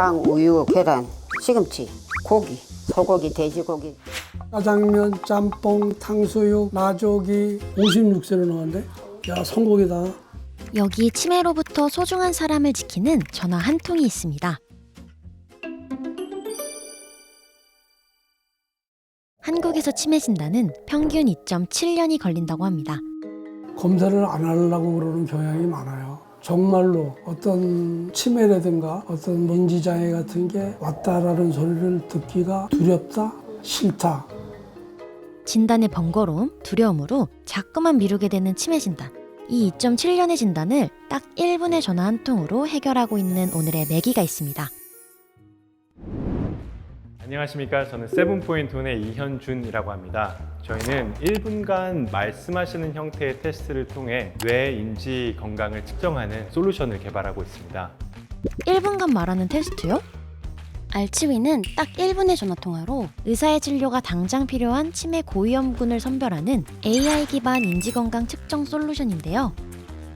빵, 우유, 계란, 시금치, 고기, 소고기, 돼지고기. 짜장면, 짬뽕, 탕수육, 라조기 56세로 나왔는데 야 성공이다. 여기 치매로부터 소중한 사람을 지키는 전화 한 통이 있습니다. 한국에서 치매 진단은 평균 2.7년이 걸린다고 합니다. 검사를 안 하려고 그러는 경향이 많아요. 정말로 어떤 치매라든가 어떤 인지장애 같은 게 왔다라는 소리를 듣기가 두렵다, 싫다. 진단의 번거로움, 두려움으로 자꾸만 미루게 되는 치매 진단. 이 2.7년의 진단을 딱 1분의 전화 한 통으로 해결하고 있는 오늘의 매기가 있습니다. 안녕하십니까. 저는 세븐포인트온의 이현준이라고 합니다. 저희는 1분간 말씀하시는 형태의 테스트를 통해 뇌 인지 건강을 측정하는 솔루션을 개발하고 있습니다. 1분간 말하는 테스트요? 알츠위는 딱 1분의 전화 통화로 의사의 진료가 당장 필요한 치매 고위험군을 선별하는 AI 기반 인지건강 측정 솔루션인데요.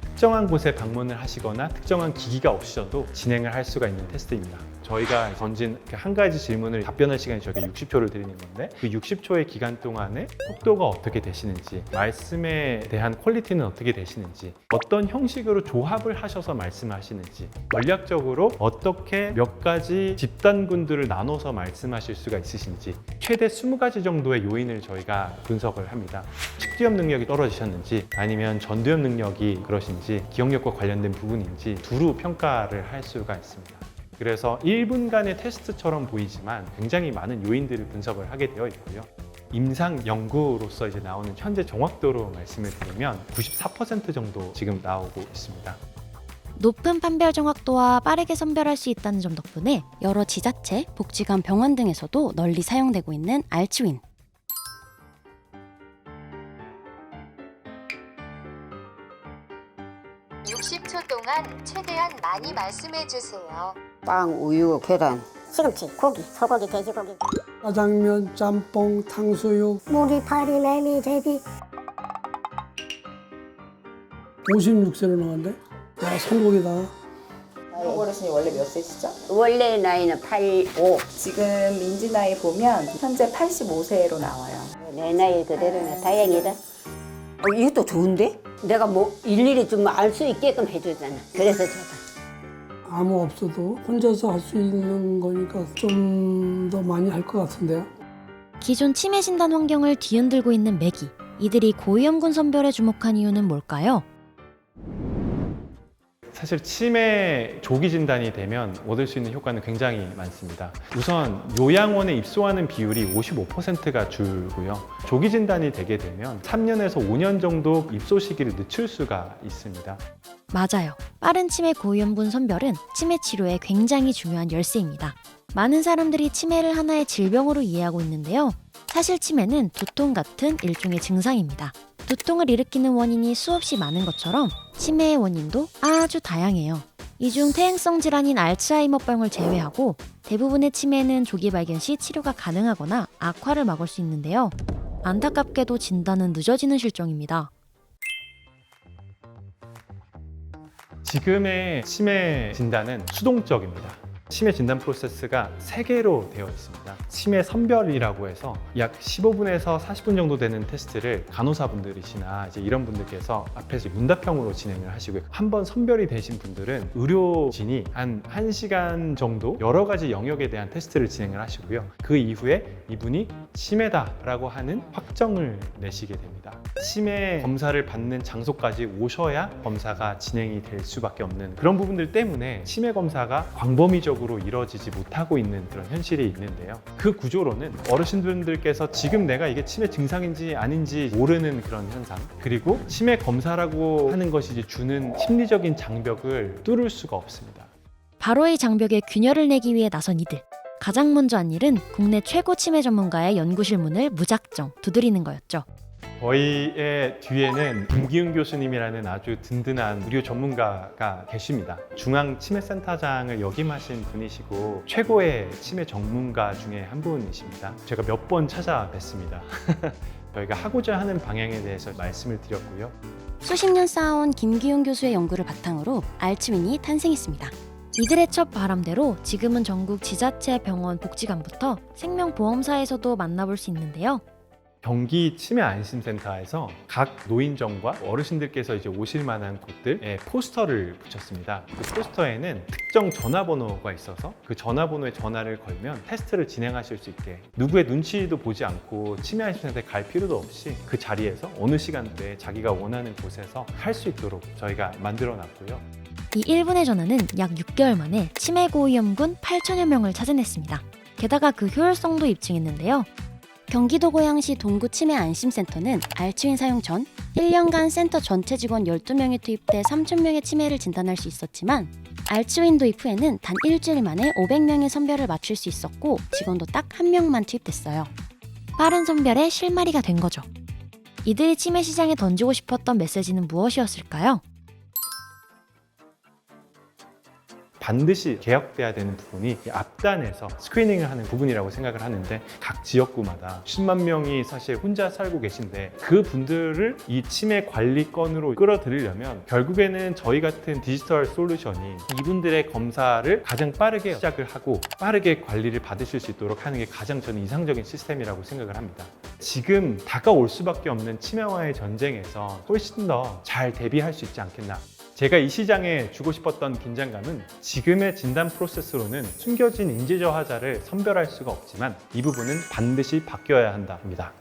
특정한 곳에 방문을 하시거나 특정한 기기가 없으셔도 진행을 할 수가 있는 테스트입니다. 저희가 던진 그한 가지 질문을 답변할 시간이 저희가 60초를 드리는 건데 그 60초의 기간 동안에 속도가 어떻게 되시는지 말씀에 대한 퀄리티는 어떻게 되시는지 어떤 형식으로 조합을 하셔서 말씀하시는지 전략적으로 어떻게 몇 가지 집단군들을 나눠서 말씀하실 수가 있으신지 최대 20가지 정도의 요인을 저희가 분석을 합니다. 측기업 능력이 떨어지셨는지 아니면 전두엽 능력이 그러신지 기억력과 관련된 부분인지 두루 평가를 할 수가 있습니다. 그래서 1분간의 테스트처럼 보이지만 굉장히 많은 요인들을 분석을 하게 되어 있고요. 임상 연구로서 이제 나오는 현재 정확도로 말씀을 드리면 94% 정도 지금 나오고 있습니다. 높은 판별 정확도와 빠르게 선별할 수 있다는 점 덕분에 여러 지자체, 복지관, 병원 등에서도 널리 사용되고 있는 알츠윈. 육십 초 동안 최대한 많이 말씀해 주세요. 빵, 우유, 계란, 시금치, 고기, 소고기, 돼지고기. 짜장면, 짬뽕, 탕수육 모기, 파리, 매미, 제비 56세로 나왔는데 야 성공이다. 어르신이 원래 몇 세시죠? 원래 나이는 8, 5. 지금 민지 나이 보면 현재 85세로 나와요. 내 나이 그대로네. 다행이다. 어, 이것도 좋은데? 내가 뭐 일일이 좀 알 수 있게끔 해주잖아. 그래서 좋다. 아무 없어도 혼자서 할 수 있는 거니까 좀 더 많이 할 것 같은데요. 기존 치매 진단 환경을 뒤흔들고 있는 매기. 이들이 고위험군 선별에 주목한 이유는 뭘까요? 사실 치매 조기 진단이 되면 얻을 수 있는 효과는 굉장히 많습니다. 우선 요양원에 입소하는 비율이 55%가 줄고요. 조기 진단이 되게 되면 3년에서 5년 정도 입소 시기를 늦출 수가 있습니다. 맞아요. 빠른 치매 고위험군 선별은 치매 치료에 굉장히 중요한 열쇠입니다. 많은 사람들이 치매를 하나의 질병으로 이해하고 있는데요. 사실 치매는 두통 같은 일종의 증상입니다. 두통을 일으키는 원인이 수없이 많은 것처럼 치매의 원인도 아주 다양해요. 이 중 퇴행성 질환인 알츠하이머병을 제외하고 대부분의 치매는 조기 발견 시 치료가 가능하거나 악화를 막을 수 있는데요. 안타깝게도 진단은 늦어지는 실정입니다. 지금의 치매 진단은 수동적입니다. 치매 진단 프로세스가 세개로 되어 있습니다. 치매 선별이라고 해서 약 15분에서 40분 정도 되는 테스트를 간호사분들이시나 이제 이런 분들께서 앞에서 문답형으로 진행을 하시고요. 한 번 선별이 되신 분들은 의료진이 한 1시간 정도 여러 가지 영역에 대한 테스트를 진행을 하시고요. 그 이후에 이분이 치매다라고 하는 확정을 내시게 됩니다. 치매 검사를 받는 장소까지 오셔야 검사가 진행이 될 수밖에 없는 그런 부분들 때문에 치매 검사가 광범위적으로 이루어지지 못하고 있는 그런 현실이 있는데요. 그 구조로는 어르신분들께서 지금 내가 이게 치매 증상인지 아닌지 모르는 그런 현상 그리고 치매 검사라고 하는 것이 주는 심리적인 장벽을 뚫을 수가 없습니다. 바로 이 장벽에 균열을 내기 위해 나선 이들. 가장 먼저 한 일은 국내 최고 치매 전문가의 연구실 문을 무작정 두드리는 거였죠. 저희의 뒤에는 김기훈 교수님이라는 아주 든든한 의료 전문가가 계십니다. 중앙 치매센터장을 역임하신 분이시고 최고의 치매 전문가 중에 한 분이십니다. 제가 몇 번 찾아뵀습니다. 저희가 하고자 하는 방향에 대해서 말씀을 드렸고요. 수십 년 쌓아온 김기훈 교수의 연구를 바탕으로 알츠윈이 탄생했습니다. 이들의 첫 바람대로 지금은 전국 지자체 병원 복지관부터 생명보험사에서도 만나볼 수 있는데요. 경기 치매 안심센터에서 각 노인정과 어르신들께서 이제 오실 만한 곳들에 포스터를 붙였습니다. 그 포스터에는 특정 전화번호가 있어서 그 전화번호에 전화를 걸면 테스트를 진행하실 수 있게 누구의 눈치도 보지 않고 치매 안심센터에 갈 필요도 없이 그 자리에서 어느 시간대에 자기가 원하는 곳에서 할 수 있도록 저희가 만들어 놨고요. 이 1분의 전화는 약 6개월 만에 치매 고위험군 8천여 명을 찾아냈습니다. 게다가 그 효율성도 입증했는데요. 경기도 고양시 동구 치매 안심센터는 알츠윈 사용 전 1년간 센터 전체 직원 12명이 투입돼 3,000명의 치매를 진단할 수 있었지만 알츠윈 도입 후에는 단 일주일 만에 500명의 선별을 맞출 수 있었고 직원도 딱 한 명만 투입됐어요. 빠른 선별에 실마리가 된 거죠. 이들이 치매 시장에 던지고 싶었던 메시지는 무엇이었을까요? 반드시 개혁돼야 되는 부분이 이 앞단에서 스크리닝을 하는 부분이라고 생각을 하는데 각 지역구마다 10만 명이 사실 혼자 살고 계신데 그 분들을 이 치매 관리건으로 끌어들이려면 결국에는 저희 같은 디지털 솔루션이 이분들의 검사를 가장 빠르게 시작을 하고 빠르게 관리를 받으실 수 있도록 하는 게 가장 저는 이상적인 시스템이라고 생각을 합니다. 지금 다가올 수밖에 없는 치매와의 전쟁에서 훨씬 더 잘 대비할 수 있지 않겠나. 제가 이 시장에 주고 싶었던 긴장감은 지금의 진단 프로세스로는 숨겨진 인지 저하자를 선별할 수가 없지만 이 부분은 반드시 바뀌어야 한다입니다.